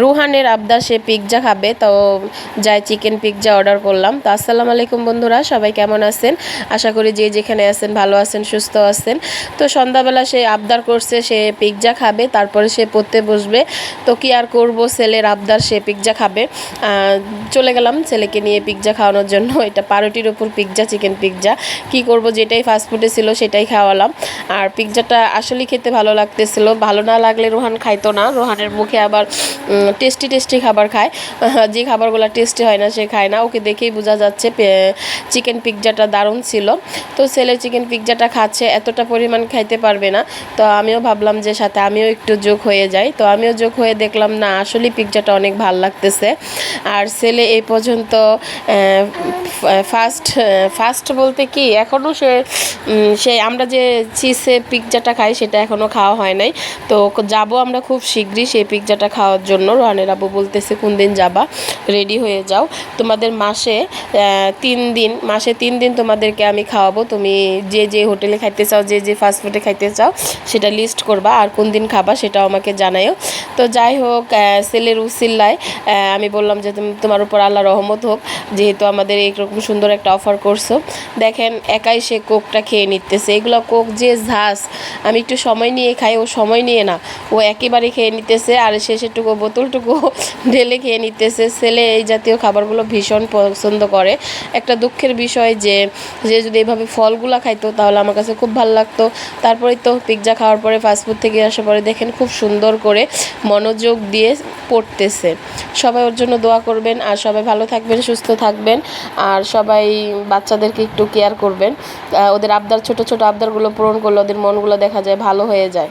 রুহানের আবদার সে পিৎজা খাবে, তো যাই চিকেন পিৎজা অর্ডার করলাম। তো আসসালামু আলাইকুম বন্ধুরা, সবাই কেমন আছেন? আশা করি যে যেখানে আছেন, ভালো আছেন, সুস্থ আছেন। তো সন্ধ্যাবেলা সে আবদার করছে, সে পিৎজা খাবে, তারপরে সে পড়তে বসবে। তো কি আর করব, ছেলের আবদার, সে পিৎজা খাবে। চলে গেলাম ছেলেকে নিয়ে পিৎজা খাওয়ানোর জন্য। এটা পাউরুটির উপর পিৎজা চিকেন পিৎজা কি করব, যেটাই ফাস্টফুডে ছিল, সেটাই খাওয়ালাম। আর পিৎজাটা আসলেই খেতে ভালো লাগতেছিল। ভালো না লাগলে রোহান খাইতো না। রোহানের মুখে আবার টেস্টি টেস্টি খাবার খায়। যে খাবারগুলো টেস্টি হয় না সে খায় না। ওকে দেখেই বোঝা যাচ্ছে চিকেন পিৎজাটা দারুণ ছিল। তো ছেলে চিকেন পিৎজাটা খাচ্ছে এতটা পরিমাণ খাইতে পারবে না। তো আমিও ভাবলাম যে সাথে আমিও একটু যোগ হয়ে যাই। তো আমিও যোগ হয়ে দেখলাম না আসলেই পিৎজাটা অনেক ভালো লাগতেছে। আর ছেলে এই পর্যন্ত ফার্স্ট ফার্স্ট বলতে কি এখনও সে উম, সে আমরা যে চিজে পিৎজাটা খাই সেটা এখনও খাওয়া হয় নাই। তো যাব আমরা খুব শীঘ্রই সেই পিৎজাটা খাওয়ার জন্য। রহানের আবু বলতেছে কোন দিন যাবা? রেডি হয়ে যাও। তোমাদের মাসে তিন দিন, মাসে তিন দিন তোমাদেরকে আমি খাওয়াবো। তুমি যে যে হোটেলে খাইতে চাও, যে যে ফাস্টফুডে খাইতে চাও, সেটা লিস্ট করবা। আর কোন দিন খাবা সেটাও আমাকে জানাইও তো যাই হোক সেলের উসিল্লায় আমি বললাম যে তুমি তোমার উপর আল্লাহ রহমত হোক, যেহেতু আমাদের এইরকম সুন্দর একটা অফার করছ। দেখেন, একাই সে কোকটা খেয়ে নিতেছে। এগুলো কোক যে ঝাঁস আমি একটু সময় নিয়ে খাই, ও সময় নিয়ে না। ও একেবারে খেয়ে নিতেছে, আর শেষেরটুকু বোতলটুকু ঢেলে খেয়ে নিতেছে, ছেলে এই জাতীয় খাবারগুলো ভীষণ পছন্দ করে। একটা দুঃখের বিষয় যে যে যদি এভাবে ফলগুলো খাইতো তাহলে আমার কাছে খুব ভালো লাগতো। তারপরে তো পিৎজা খাওয়ার পরে ফাস্টফুড থেকে আসার পরে দেখেন খুব সুন্দর করে মনোযোগ দিয়ে পড়তেছে। সবাই ওর জন্য দোয়া করবেন আর সবাই ভালো থাকবেন, সুস্থ থাকবেন আর সবাই বাচ্চাদেরকে একটু কেয়ার করবেন। ওদের আবদার, ছোট ছোট আবদারগুলো পূরণ করলে ওদের মনগুলো দেখা যায় ভালো হয়ে যায়।